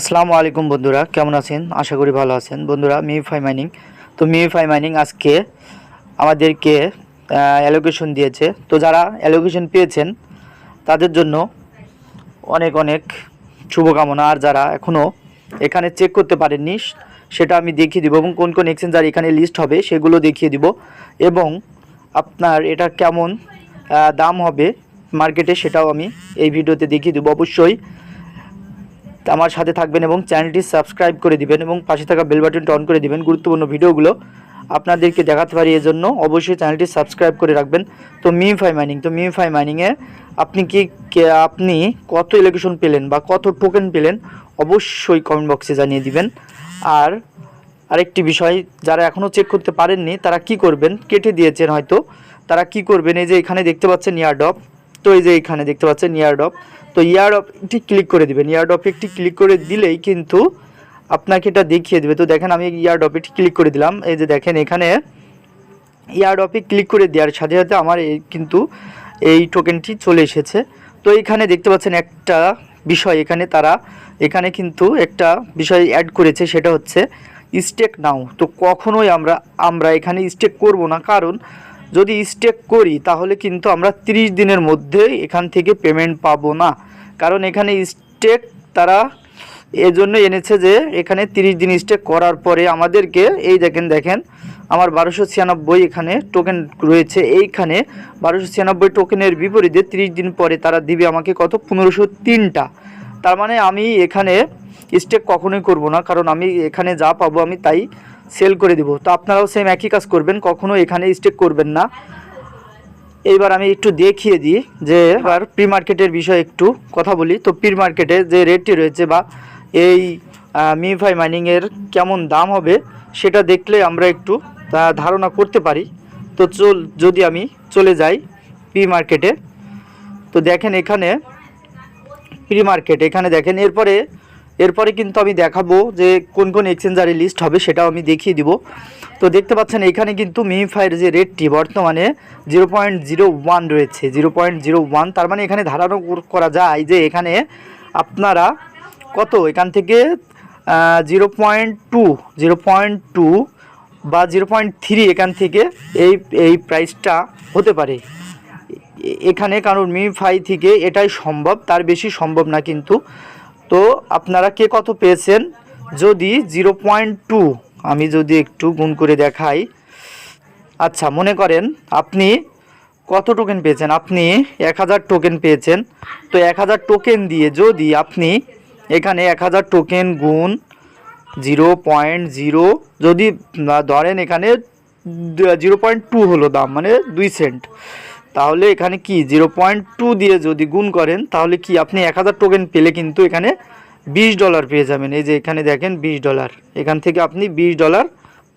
আসসালামু আলাইকুম বন্ধুরা, কেমন আছেন? আশা করি ভালো আছেন। বন্ধুরা, মিউফাই মাইনিং। তো মিউফাই মাইনিং আজকে আমাদেরকে অ্যালোকেশন দিয়েছে। তো যারা অ্যালোকেশন পেয়েছেন, তাদের জন্য অনেক অনেক শুভকামনা। আর যারা এখনও এখানে চেক করতে পারেননি, সেটা আমি দেখিয়ে দিব এবং কোন কোন এক্সচেঞ্জার এখানে লিস্ট হবে, সেগুলো দেখিয়ে দিব। এবং আপনার এটা কেমন দাম হবে মার্কেটে সেটাও আমি এই ভিডিওতে দেখিয়ে দেবো। অবশ্যই আমার সাথে থাকবেন এবং চ্যানেলটি সাবস্ক্রাইব করে দিবেন এবং পাশে থাকা বেল বাটনটা অন করে দিবেন গুরুত্বপূর্ণ ভিডিওগুলো আপনাদেরকে দেখাতে পারি এজন্য অবশ্যই চ্যানেলটি সাবস্ক্রাইব করে রাখবেন। তো মিমফাই মাইনিং, তো মিমফাই মাইনিংয়ে আপনি কি আপনি কত এলোকেশন পেলেন বা কত টোকেন পেলেন অবশ্যই কমেন্ট বক্সে জানিয়ে দিবেন। আর আরেকটি বিষয়, যারা এখনও চেক করতে পারেননি, তারা কি করবেন? কেটে দিয়েছেন হয়তো। তারা কি করবেন? এই যে এখানে দেখতে পাচ্ছেন ইয়ারডপ তো এই যে এখানে দেখতে পাচ্ছেন ইয়ারডপ তো ইয়ারডপ একটি ক্লিক করে দিবেন। ইয়ারডপে একটি ক্লিক করে দিলেই কিন্তু আপনাকে এটা দেখিয়ে দেবে। তো দেখেন আমি ইয়ারডপে ক্লিক করে দিলাম। এই যে দেখেন এখানে ইয়ার ইয়ারডপে ক্লিক করে দেওয়ার সাথে সাথে আমার কিন্তু এই টোকেনটি চলে এসেছে। তো এখানে দেখতে পাচ্ছেন একটা বিষয় এখানে তারা এখানে কিন্তু একটা বিষয় অ্যাড করেছে, সেটা হচ্ছে স্টেক নাও তো কখনোই আমরা আমরা এখানে স্টেক করব না। কারণ যদি স্টেক করি, তাহলে কিন্তু আমরা 30 দিনের মধ্যে এখান থেকে পেমেন্ট পাবো না। কারণ এখানে স্টেক তারা এজন্য এনেছে যে, এখানে 30 দিন স্টেক করার পরে আমাদেরকে, এই দেখেন দেখেন, আমার বারোশো ছিয়ানব্বই এখানে টোকেন রয়েছে। এইখানে বারোশো ছিয়ানব্বই টোকেনের বিপরীতে 30 দিন পরে তারা দিবে আমাকে কত? পনেরোশো তিনটা। তার মানে আমি এখানে স্টেক কখনোই করব না, কারণ আমি এখানে যা পাবো আমি তাই সেল করে দিব। তো আপনারাও সেম একই কাজ করবেন কখনো এখানে স্টেক করবেন না। এইবার আমি একটু দেখিয়ে দিই যে, এবার প্রি মার্কেটের বিষয়ে একটু কথা বলি। তো প্রি মার্কেটে যে রেটটি রয়েছে বা এই মিফাই মাইনিংয়ের কেমন দাম হবে, সেটা দেখলে আমরা একটু ধারণা করতে পারি। তো চল, যদি আমি চলে যাই প্রি মার্কেটে তো দেখেন এখানে প্রি মার্কেট এখানে দেখেন, এরপরে এরপরে কিন্তু আমি দেখাবো যে কোন কোন এক্সচেঞ্জারে লিস্ট হবে, সেটাও আমি দেখিয়ে দিব। তো দেখতে পাচ্ছেন, এখানে কিন্তু মিফাইয়ের যে রেটটি বর্তমানে জিরো পয়েন্ট জিরো ওয়ান রয়েছে জিরো পয়েন্ট জিরো ওয়ান তার মানে এখানে ধারণা করা যায় যে এখানে আপনারা কত? এখান থেকে zero point two zero point two বা জিরো পয়েন্ট থ্রি এখান থেকে এই এই প্রাইসটা হতে পারে। এখানে কারণ মি ফাই থেকে এটাই সম্ভব, তার বেশি সম্ভব না কিন্তু। তো আপনারা কে কত পেয়েছেন? যদি জিরো পয়েন্ট টু, আমি যদি একটু গুণ করে দেখাই। আচ্ছা মনে করেন আপনি কত টোকেন পেয়েছেন? আপনি এক হাজার টোকেন পেয়েছেন। তো এক হাজার টোকেন দিয়ে যদি আপনি এখানে এক হাজার টোকেন গুণ জিরো পয়েন্ট জিরো, যদি ধরেন এখানে জিরো পয়েন্ট টু হলো দাম মানে দুই সেন্ট। তাহলে এখানে কি জিরো পয়েন্ট টু দিয়ে যদি গুণ করেন, তাহলে কি আপনি এক হাজার টোকেন পেলে কিন্তু এখানে বিশ ডলার পেয়ে যাবেন। এই যে এখানে দেখেন বিশ ডলার এখান থেকে আপনি বিশ ডলার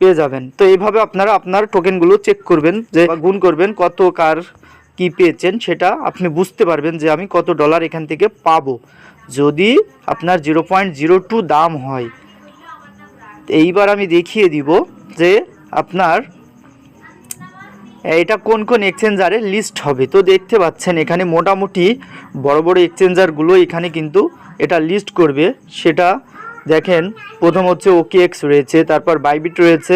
পেয়ে যাবেন। তো এইভাবে আপনারা আপনার টোকেনগুলো চেক করবেন, যে গুণ করবেন কত কার কি পেয়েছেন, সেটা আপনি বুঝতে পারবেন যে আমি কত ডলার এখান থেকে পাবো। যদি আপনার জিরো পয়েন্ট জিরো টু দাম হয়, এইবার আমি দেখিয়ে দিব যে আপনার এটা কোন কোন এক্সচেঞ্জারে লিস্ট হবে? তো দেখতে পাচ্ছেন, এখানে মোটামুটি বড় বড় এক্সচেঞ্জারগুলো এখানে কিন্তু এটা লিস্ট করবে। সেটা দেখেন, প্রথম হচ্ছে ওকে এক্স রয়েছে, তারপর বাইবিট রয়েছে,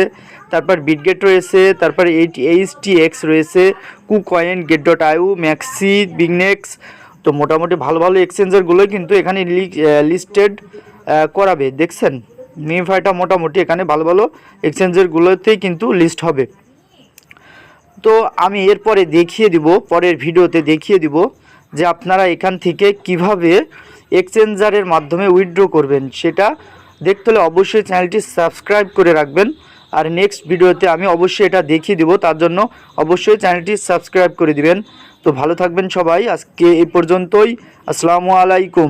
তারপর বিটগেট রয়েছে, তারপর এইট এইচ টি এক্স রয়েছে KuCoin gate dot io MEXC BingX তো মোটামুটি ভালো ভালো এক্সচেঞ্জারগুলোই কিন্তু এখানে লিস্টেড করাবে। দেখছেন? মিফাইটা মোটামুটি এখানে ভালো ভালো এক্সচেঞ্জারগুলোতেই কিন্তু লিস্ট হবে। তো আমি এরপরে দেখিয়ে দিব, পরের ভিডিওতে দেখিয়ে দিব যে আপনারা এখান থেকে কীভাবে এক্সচেঞ্জারের মাধ্যমে উইথড্র করবেন। সেটা দেখতে হলে অবশ্যই চ্যানেলটি সাবস্ক্রাইব করে রাখবেন। আর নেক্সট ভিডিওতে আমি অবশ্যই এটা দেখিয়ে দিব, তার জন্য অবশ্যই চ্যানেলটি সাবস্ক্রাইব করে দিবেন। তো ভালো থাকবেন সবাই, আজকে এই পর্যন্তই। আসসালামু আলাইকুম।